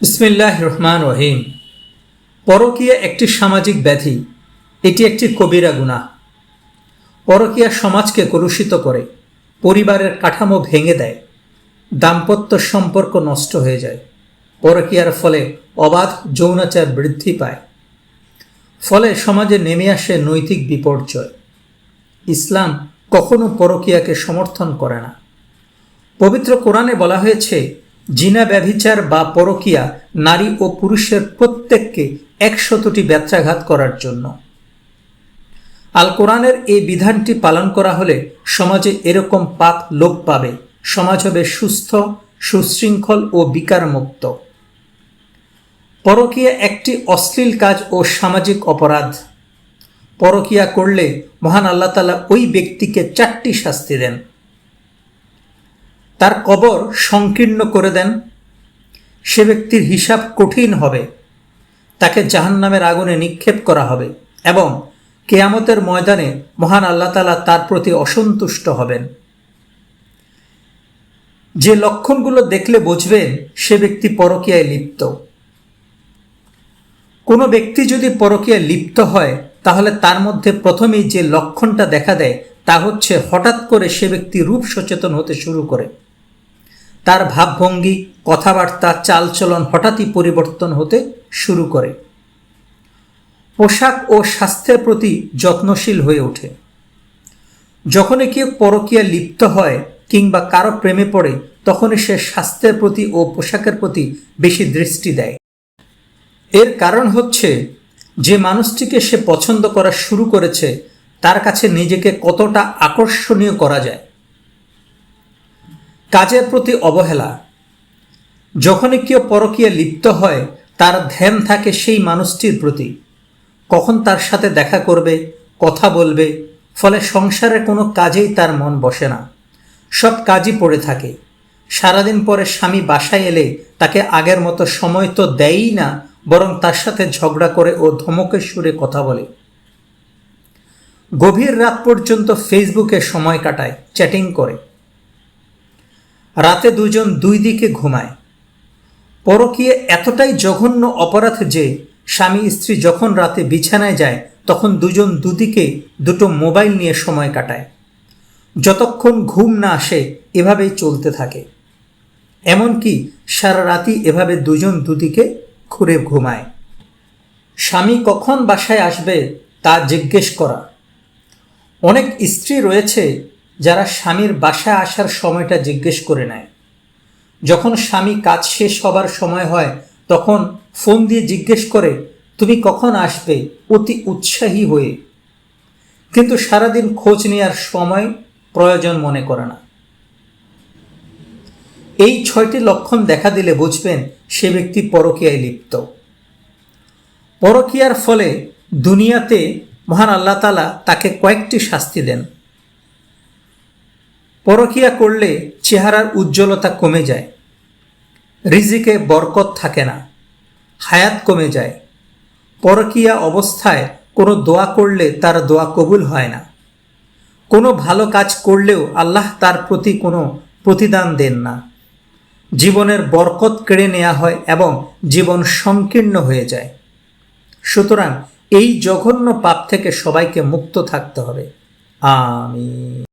বিসমিল্লাহ রহমান রহিম পরকীয়া একটি সামাজিক ব্যাধি, এটি একটি কবিরা গুনাহ। পরকীয়া সমাজকে কলুষিত করে, পরিবারের কাঠামো ভেঙে দেয়, দাম্পত্য সম্পর্ক নষ্ট হয়ে যায়, পরকীয়ার ফলে অবাধ যৌনাচার বৃদ্ধি পায়। ফলে সমাজে নেমে আসে নৈতিক বিপর্যয়। ইসলাম কখনো পরকীয়াকে সমর্থন করে না। পবিত্র কোরআনে বলা হয়েছে জিনা ব্যভিচার বা পরকিয়া, নারী ও পুরুষের প্রত্যেককে একশতটি ব্যত্রাঘাত করার জন্য। আল কোরআনের এই বিধানটি পালন করা হলে সমাজে এরকম পাপ লোপ পাবে। সমাজ হবে সুস্থ, সুশৃঙ্খল ও বিকারমুক্ত। পরকীয়া একটি অশ্লীল কাজ ও সামাজিক অপরাধ। পরকিয়া করলে মহান আল্লাহ তালা ওই ব্যক্তিকে চারটি শাস্তি দেন। তার কবর সংকীর্ণ করে দেন। সে ব্যক্তির হিসাব কঠিন হবে। তাকে জাহান্নামের আগুনে নিক্ষেপ করা হবে এবং কেয়ামতের ময়দানে মহান আল্লাহ তালা তার প্রতি অসন্তুষ্ট হবেন। যে লক্ষণগুলো দেখলে বুঝবেন সে ব্যক্তি পরকীয়ায় লিপ্ত। কোনো ব্যক্তি যদি পরকীয়ায় লিপ্ত হয়, তাহলে তার মধ্যে প্রথমেই যে লক্ষণটা দেখা দেয়, তা হচ্ছে হঠাৎ করে সে ব্যক্তি রূপ সচেতন হতে শুরু করে। তার ভাবভঙ্গি, কথাবার্তা, চালচলন হঠাৎই পরিবর্তন হতে শুরু করে। পোশাক ও স্বাস্থ্যের প্রতি যত্নশীল হয়ে ওঠে। যখনই কেউ পরকীয়া লিপ্ত হয় কিংবা কারও প্রেমে পড়ে, তখনই সে স্বাস্থ্যের প্রতি ও পোশাকের প্রতি বেশি দৃষ্টি দেয়। এর কারণ হচ্ছে, যে মানুষটিকে সে পছন্দ করা শুরু করেছে, তার কাছে নিজেকে কতটা আকর্ষণীয় করা যায়। কাজের প্রতি অবহেলা। যখনই কেউ পরকীয়া লিপ্ত হয়, তার ধ্যান থাকে সেই মানুষটির প্রতি। কখন তার সাথে দেখা করবে, কথা বলবে, ফলে সংসারের কোনো কাজেই তার মন বসে না। সব কাজই পড়ে থাকে। সারাদিন পরে স্বামী বাসায় এলে তাকে আগের মতো সময় তো দেয়ই না, বরং তার সাথে ঝগড়া করে ও ধমকের সুরে কথা বলে। গভীর রাত পর্যন্ত ফেসবুকে সময় কাটায়, চ্যাটিং করে। রাতে দুজন দুই দিকে ঘুমায়। পরকীয় এতটাই জঘন্য অপরাধ যে, স্বামী স্ত্রী যখন রাতে বিছানায় যায়, তখন দুজন দুদিকে দুটো মোবাইল নিয়ে সময় কাটায়। যতক্ষণ ঘুম না আসে, এভাবেই চলতে থাকে। এমনকি সারা রাতি এভাবে দুজন দুদিকে ঘুরে ঘুমায়। স্বামী কখন বাসায় আসবে, তা জিজ্ঞেস করা। অনেক স্ত্রী রয়েছে যারা স্বামীর বাসায় আসার সময়টা জিজ্ঞেস করে নেয়। যখন স্বামী কাজ শেষ হবার সময় হয়, তখন ফোন দিয়ে জিজ্ঞেস করে, তুমি কখন আসবে? অতি উৎসাহী হয়ে। কিন্তু সারাদিন খোঁজ নেওয়ার সময় প্রয়োজন মনে করে না। এই ছয়টি লক্ষণ দেখা দিলে বুঝবেন সে ব্যক্তি পরকীয়ায় লিপ্ত। পরকীয়ার ফলে দুনিয়াতে মহান আল্লাহ তালা তাকে কয়েকটি শাস্তি দেন। পরকিয়া করলে চেহারার উজ্জ্বলতা কমে যায়। রিজিকে বরকত থাকে না। হায়াত কমে যায়। পরকিয়া অবস্থায় কোনো দোয়া করলে তার দোয়া কবুল হয় না। কোনো ভালো কাজ করলেও আল্লাহ তার প্রতি কোনো প্রতিদান দেন না। জীবনের বরকত কেড়ে নেওয়া হয় এবং জীবন সংকীর্ণ হয়ে যায়। সুতরাং এই জঘন্য পাপ থেকে সবাইকে মুক্ত থাকতে হবে। আমি